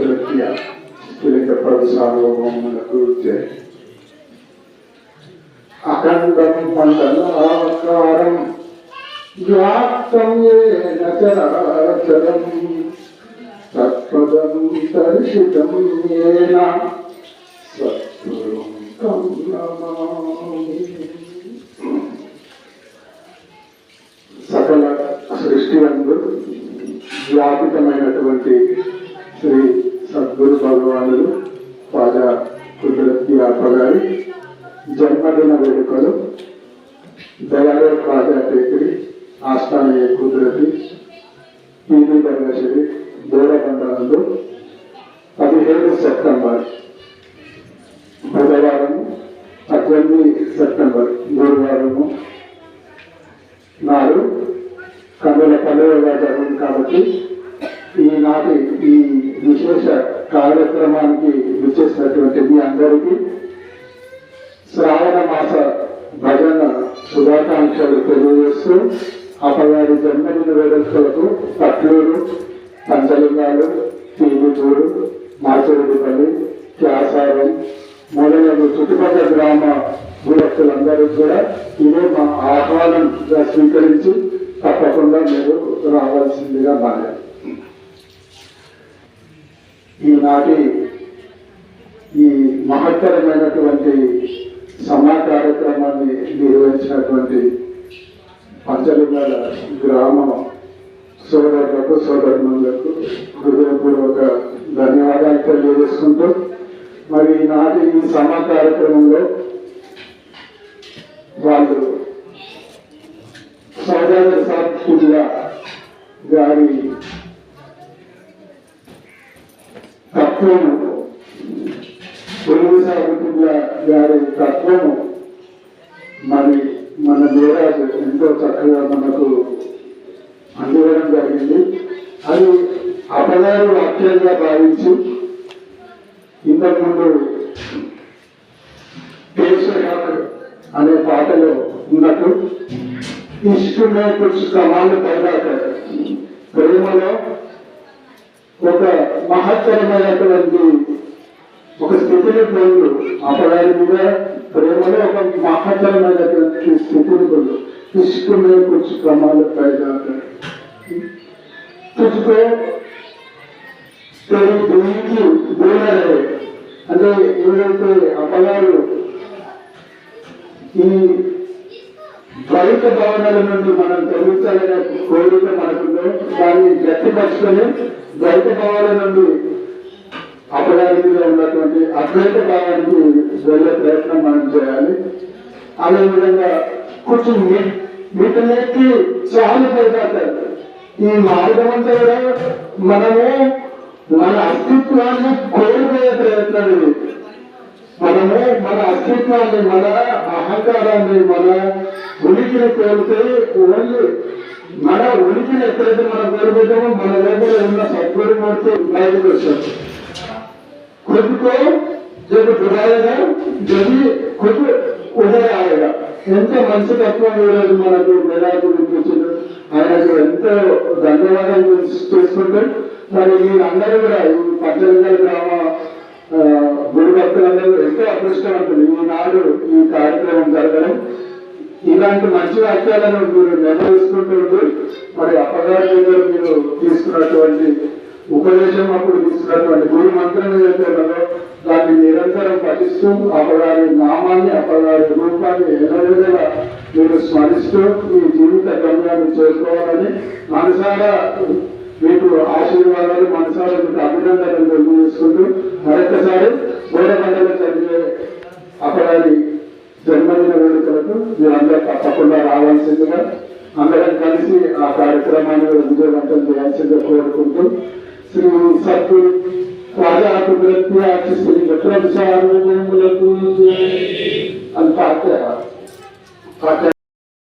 కుదరత్య స్థిలింగ ప్రభు సార్వభౌములకు జయ అఖండం మండలాకారం వ్యాప్తం ఏన చరాచరం తత్పదం దర్శితం ఏన సద్గురుం సకల సృష్టి అందు వ్యాపితమైనటువంటి శ్రీ సద్గురు భగవానుడు పాద కుదరతి గారి జన్మదిన వేడుకలు దయాలయ రాజా టేకరి ఆస్థానీయ కుదరతి పీవీ ధర్మశ్రీ బోరబండాలందు పదిహేడు సెప్టెంబర్ బుధవారం పద్దెనిమిది సెప్టెంబర్ గురువారము నాడు కన్నుల పండుగగా జరిగింది కాబట్టి కార్యక్రమానికి విచ్చేసినటువంటి మీ అందరికీ శ్రావణ మాస భజన శుభాకాంక్షలు తెలియజేస్తూ అపగారి జన్మదిన వేడుకలకు పట్లూరు పంచలింగాలు తీరుచూరు మాచిరెడ్డిపల్లి త్యాసారం మొదలైన చుట్టుపక్కల గ్రామ భూభక్తులందరూ కూడా ఇదే మా ఆహ్వానంగా స్వీకరించి తప్పకుండా మీరు రావాల్సిందిగా మారారు ఈనాటి ఈ మహత్తరమైనటువంటి సమా కార్యక్రమాన్ని నిర్వహించినటువంటి పంచలింగాల గ్రామ సోదరులకు సోదరులకు హృదయపూర్వక ధన్యవాదాలు తెలియజేసుకుంటూ మరి ఈనాటి ఈ సమా కార్యక్రమంలో వాళ్ళు సౌదాగర్ సాత్పుల్లా గారి తత్వము తెలుగు సాగుతుల్లా గారి తత్వము మరి మన దేరాజు ఎంతో చక్కగా మనకు అందివ్వడం జరిగింది. అది అపదారు వాక్యంగా భావించి ఇంతకుముందు అనే పాటలో ఉన్నట్టు ఇష్టమే కుछ కమాలు పైదా ప్రేమలో ఒక మహత్తరమైనటువంటి ఒక స్థితిని పొందు. అపరాధి మీద ప్రేమలో ఒక మహత్తరమైనటువంటి స్థితిని పొందు. తీసుకునే కొంచెం క్రమాలు పైగా అంటే ఏదైతే అపగారు ఈ ద్వైత భావనల నుండి మనం తొలగించాలనే కోరిక మనకుందో దాన్ని గట్టిపరుచుకొని ద్వైత భావాల నుండి అపరాధిగా ఉన్నటువంటి అద్వైత భావానికి వెళ్ళే ప్రయత్నం మనం చేయాలి. అదేవిధంగా కొంచెం వీటన్నిటికీ చాలా పైదాటారు ఈ మార్గం అంతా కూడా మనము మన అస్తిత్వాన్ని కోల్పోయే ప్రయత్నం ఇది. మనము మన అస్తిత్వాన్ని మన అహంకారాన్ని మన ఉనికిని కోల్పోతే ఓన్లీ మన ఉనికిని ఎప్పుడైతే మనం కోల్పోతామో మన లోపల ఉన్న సద్గురు మూర్తి బయటకు వచ్చారు खुद को जब डुबाएगा जब खुद ఉదయ ఆయన ఎంత మంచి తత్వం ఈరోజు మనకు వేలాది వినిపించింది ఆయనకు ఎంతో ధన్యవాదాలు చేసుకుంటూ మరి మీరందరూ కూడా ఈ పద్దెనిమిది గ్రామ కార్యక్రమం జరగడం. ఇలాంటి మంచి వాక్యాలను మీరు నిర్వహిస్తుంటూ మరి అపగారి మీరు తీసుకున్నటువంటి ఉపదేశం అప్పుడు తీసుకున్నటువంటి గురు మంత్రం ఏదైతే దాన్ని నిరంతరం పఠిస్తూ అపగారి నామాన్ని అపగారి రూపాన్ని ఎన్నవిధంగా మీరు స్మరిస్తూ మీ జీవిత గమ్యాన్ని చేసుకోవాలని మనసారా మీకు ఆశీర్వాదాలు మనసారా మీకు అభినందనలు తెలియజేసుకుంటూ మరొకసారి గోడబండలో జరిగే అపరాధి వేడుకలకు మీరందరూ తప్పకుండా రావాల్సిందిగా అందరం కలిసి ఆ కార్యక్రమాన్ని విజయవంతం చేయాల్సిందిగా కోరుకుంటూ శ్రీ సత్తులు రాజా శ్రీ విక్రమ సార్వభౌములకు అని